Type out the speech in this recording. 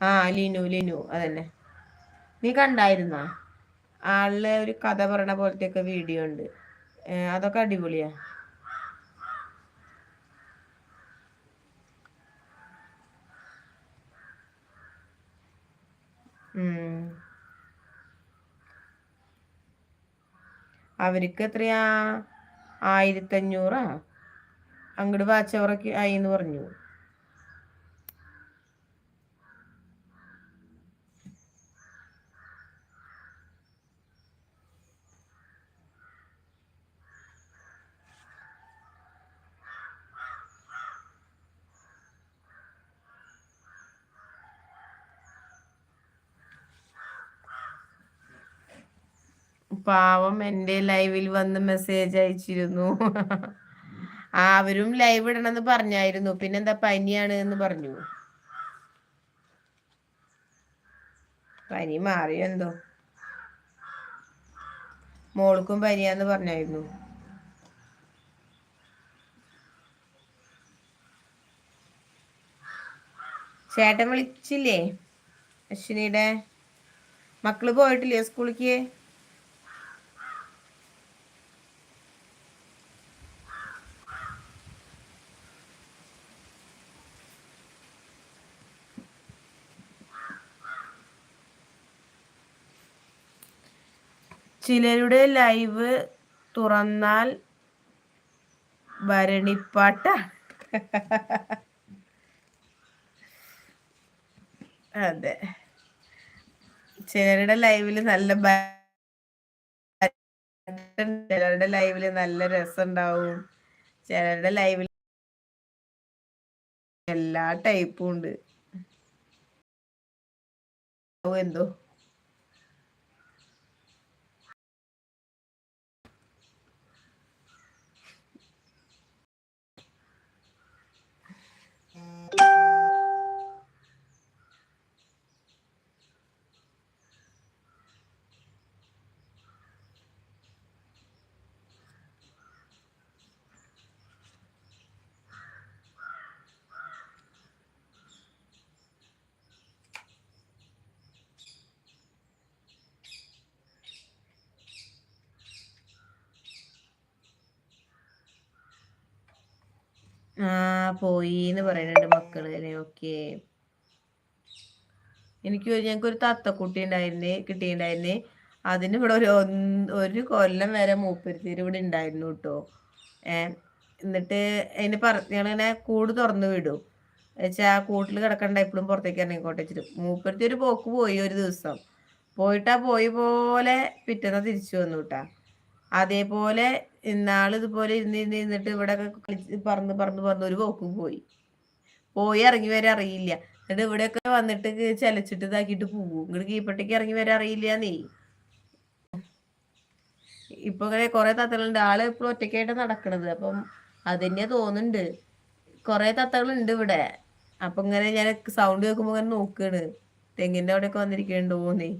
ആ ലിനു ലിനു അതന്നെ. നീ കണ്ടായിരുന്ന? ആളിലെ ഒരു കഥ പറയണ പോലത്തെ ഒക്കെ വീഡിയോ ഉണ്ട്. അതൊക്കെ അടിപൊളിയാ. അവർക്ക് എത്രയാ? ആയിരത്തഞ്ഞൂറാ? അങ്ങോട്ട് വാച്ചവറൊക്കെ ആയി എന്ന് പറഞ്ഞു. പാവം എന്റെ ലൈവിൽ വന്ന് മെസ്സേജ് അയച്ചിരുന്നു. അവരും ലൈവ് ഇടണമെന്ന് പറഞ്ഞായിരുന്നു. പിന്നെന്താ പനിയാണ് എന്ന് പറഞ്ഞു. പനി മാറിയോ എന്തോ? മോൾക്കും പനിയാന്ന് പറഞ്ഞായിരുന്നു. ചേട്ടൻ വിളിച്ചില്ലേ? അശ്വിനിയുടെ മക്കൾ പോയിട്ടില്ലേ സ്കൂളിലേക്ക്? ചിലരുടെ ലൈവ് തുറന്നാൽ ഭരണിപ്പാട്ട അതെ. ചിലരുടെ ലൈവിൽ നല്ല ചിലരുടെ ലൈവിൽ നല്ല രസമുണ്ടാവും ചിലരുടെ ലൈവിൽ എല്ലാ ടൈപ്പും ഉണ്ട്. എന്തോ? ആ പോയി എന്ന് പറയുന്നുണ്ട് മക്കൾ അല്ലേ? ഓക്കെ. എനിക്ക് ഞങ്ങൾക്കൊരു തത്തക്കുട്ടി ഉണ്ടായിരുന്നേ കിട്ടിയിട്ടുണ്ടായിരുന്നേ. അതിന് ഇവിടെ ഒരു ഒരു കൊല്ലം വരെ മൂപ്പരുത്തിരി ഇവിടെ ഉണ്ടായിരുന്നു കേട്ടോ എന്നിട്ട് അതിന് പറ ഞങ്ങളിങ്ങനെ കൂട് തുറന്നു വിടും. വെച്ചാൽ ആ കൂട്ടിൽ കിടക്കണ്ട എപ്പോഴും പുറത്തേക്ക് ഇറങ്ങിക്കോട്ടെ വെച്ചിട്ട്. മൂപ്പരുത്തി ഒരു പോക്ക് പോയി ഒരു ദിവസം. പോയിട്ടാ പോയി പോലെ പിറ്റേന്ന് തിരിച്ചു വന്നു കേട്ടാ അതേപോലെ ഇന്നാൾ ഇതുപോലെ ഇരുന്ന് ഇരുന്ന് ഇരുന്നിട്ട് ഇവിടെ കളിച്ച് പറന്ന് പറന്ന് പറന്ന് ഒരു പോക്കും പോയി. പോയി ഇറങ്ങി വരെ അറിയില്ല. എന്നിട്ട് ഇവിടെയൊക്കെ വന്നിട്ട് ചലച്ചിട്ട് ഇതാക്കിയിട്ട് പോകും ഇങ്ങോട്ട് കീപ്പട്ടേക്ക് ഇറങ്ങി വരെ അറിയില്ല നീ ഇപ്പൊ ഇങ്ങനെ കൊറേ തത്തകളുണ്ട്. ആൾ ഇപ്പോഴും ഒറ്റയ്ക്കായിട്ട് നടക്കണത്. അപ്പം അത് തന്നെയാ തോന്നുന്നുണ്ട്. കൊറേ തത്തകളുണ്ട് ഇവിടെ. അപ്പൊ ഇങ്ങനെ ഞാൻ സൗണ്ട് കേൾക്കുമ്പോ ഇങ്ങനെ നോക്കാണ്. തെങ്ങിന്റെ അവിടെയൊക്കെ വന്നിരിക്കണ്ടോന്നേ